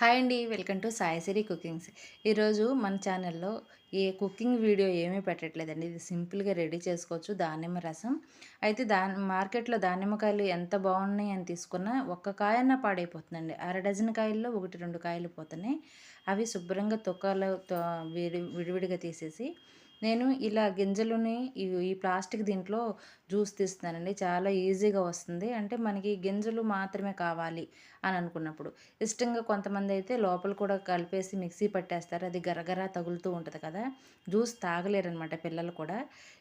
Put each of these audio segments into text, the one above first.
Hi అండి welcome to Saisiri cookings. ఈరోజు మన ఛానల్లో ఏ కుకింగ్ వీడియో ఏమీ పెట్టట్లేదండి. ఇది సింపుల్గా రెడీ చేసుకోవచ్చు దానిమ్మ రసం. అయితే దా మార్కెట్లో దానిమ్మకాయలు ఎంత బాగున్నాయి అని తీసుకున్నా ఒక్క కాయన్న పాడైపోతుందండి. అర డజన్ కాయల్లో ఒకటి రెండు కాయలు పోతున్నాయి. అవి శుభ్రంగా తొక్కలు విడి విడివిడిగా తీసేసి నేను ఇలా గింజలని ఈ ప్లాస్టిక్ దీంట్లో జ్యూస్ తీస్తున్నానండి. చాలా ఈజీగా వస్తుంది. అంటే మనకి గింజలు మాత్రమే కావాలి అని అనుకున్నప్పుడు. ఇష్టంగా కొంతమంది అయితే లోపల కూడా కలిపేసి మిక్సీ పట్టేస్తారు. అది గరగరా తగులుతూ ఉంటుంది కదా. జ్యూస్ తాగలేరనమాట పిల్లలు కూడా.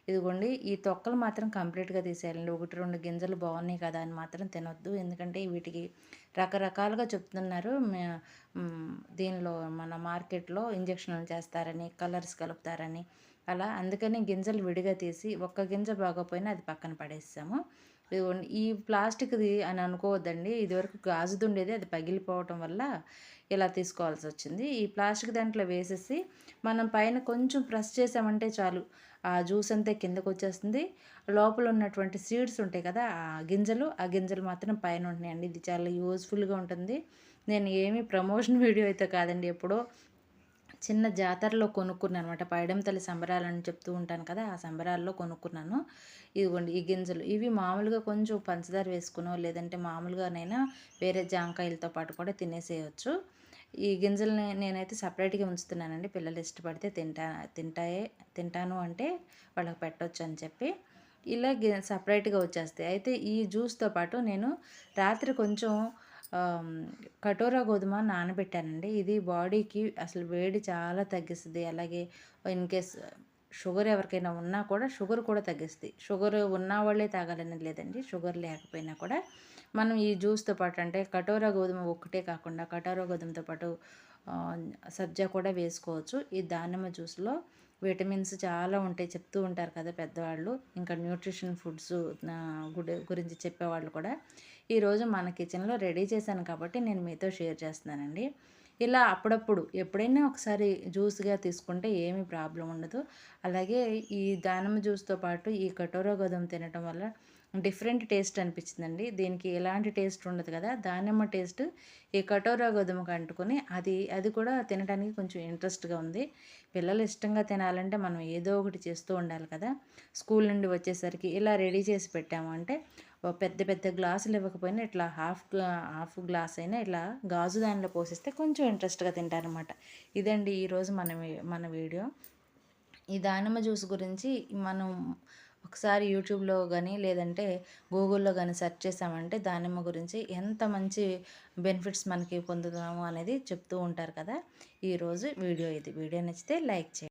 ఇదిగోండి ఈ తొక్కలు మాత్రం కంప్లీట్గా తీసేయాలండి. ఒకటి రెండు గింజలు బాగున్నాయి కదా అని మాత్రం తినొద్దు. ఎందుకంటే వీటికి రకరకాలుగా చెప్తున్నారు. దీనిలో మన మార్కెట్లో ఇంజక్షన్లు చేస్తారని కలర్స్ కలుపుతారని అలా అందుకని గింజలు విడిగా తీసి ఒక్క గింజ బాగోపోయినా అది పక్కన పడేస్తాము. ఈ ప్లాస్టిక్ది అని అనుకోవద్దండి. ఇదివరకు గాజుది ఉండేది అది పగిలిపోవటం వల్ల ఇలా తీసుకోవాల్సి వచ్చింది. ఈ ప్లాస్టిక్ దాంట్లో వేసేసి మనం పైన కొంచెం ప్రెస్ చేసామంటే చాలు ఆ జ్యూస్ అంతా కిందకు వచ్చేస్తుంది. లోపల ఉన్నటువంటి సీడ్స్ ఉంటాయి కదా ఆ గింజలు ఆ గింజలు మాత్రం పైన ఉంటున్నాయండి. ఇది చాలా యూజ్ఫుల్గా ఉంటుంది. నేను ఏమి ప్రమోషన్ వీడియో అయితే కాదండి ఎప్పుడో చిన్న జాతరలో కొనుక్కున్నాను అనమాట పైడం తల్లి సంబరాలని చెప్తూ ఉంటాను కదా ఆ సంబరాల్లో కొనుక్కున్నాను. ఇదిగోండి ఈ గింజలు. ఇవి మామూలుగా కొంచెం పంచదార వేసుకునో లేదంటే మామూలుగానైనా వేరే జాంకాయలతో పాటు కూడా తినేసేయచ్చు. ఈ గింజల్ని నేనైతే సపరేట్గా ఉంచుతున్నానండి. పిల్లలు ఇష్టపడితే తింటా తింటాయే తింటాను అంటే వాళ్ళకి పెట్టవచ్చు అని చెప్పి. ఇలా సపరేట్గా వచ్చేస్తాయి. అయితే ఈ జ్యూస్తో పాటు నేను రాత్రి కొంచెం కటోరా గోధుమ నానబెట్టానండి. ఇది బాడీకి అసలు వేడి చాలా తగ్గిస్తుంది. అలాగే ఇన్ కేస్ షుగర్ ఎవరికైనా ఉన్నా కూడా షుగర్ కూడా తగ్గిస్తుంది. షుగర్ ఉన్న వాళ్ళే తాగాలని లేదండి. షుగర్ లేకపోయినా కూడా మనం ఈ జ్యూస్తో పాటు అంటే కటోరా గోధుమ ఒక్కటే కాకుండా కటోరా గోధుమతో పాటు సజ్జ కూడా వేసుకోవచ్చు. ఈ దానిమ్మ జ్యూస్లో విటమిన్స్ చాలా ఉంటాయి చెప్తూ ఉంటారు కదా పెద్దవాళ్ళు. ఇంకా న్యూట్రిషన్ ఫుడ్స్ గురించి చెప్పేవాళ్ళు కూడా. ఈరోజు మన కిచెన్లో రెడీ చేశాను కాబట్టి నేను మీతో షేర్ చేస్తున్నానండి. ఇలా అప్పుడప్పుడు ఎప్పుడైనా ఒకసారి జ్యూస్గా తీసుకుంటే ఏమీ ప్రాబ్లం ఉండదు. అలాగే ఈ దానిమ్మ జ్యూస్తో పాటు ఈ కటోరా గోధుమ తినటం వల్ల డిఫరెంట్ టేస్ట్ అనిపించిందండి. దీనికి ఎలాంటి టేస్ట్ ఉండదు కదా దానిమ్మ టేస్ట్ ఈ కటోరా గోధుమకు అంటుకొని అది అది కూడా తినడానికి కొంచెం ఇంట్రెస్ట్గా ఉంది. పిల్లలు ఇష్టంగా తినాలంటే మనం ఏదో ఒకటి చేస్తూ ఉండాలి కదా. స్కూల్ నుండి వచ్చేసరికి ఇలా రెడీ చేసి పెట్టాము అంటే పెద్ద పెద్ద గ్లాసులు ఇవ్వకపోయినా ఇట్లా హాఫ్ హాఫ్ గ్లాస్ అయినా ఇట్లా గాజు దానిలో పోసిస్తే కొంచెం ఇంట్రెస్ట్గా తింటారనమాట ఇదండి ఈరోజు మన మన వీడియో. ఈ దానిమ్మ జ్యూస్ గురించి మనం ఒకసారి యూట్యూబ్లో కానీ లేదంటే గూగుల్లో కానీ సెర్చ్ చేసామంటే దానిమ్మ గురించి ఎంత మంచి బెనిఫిట్స్ మనకి పొందుతాము అనేది చెప్తూ ఉంటారు కదా. ఈరోజు వీడియో ఇది. వీడియో నచ్చితే లైక్ చేయండి.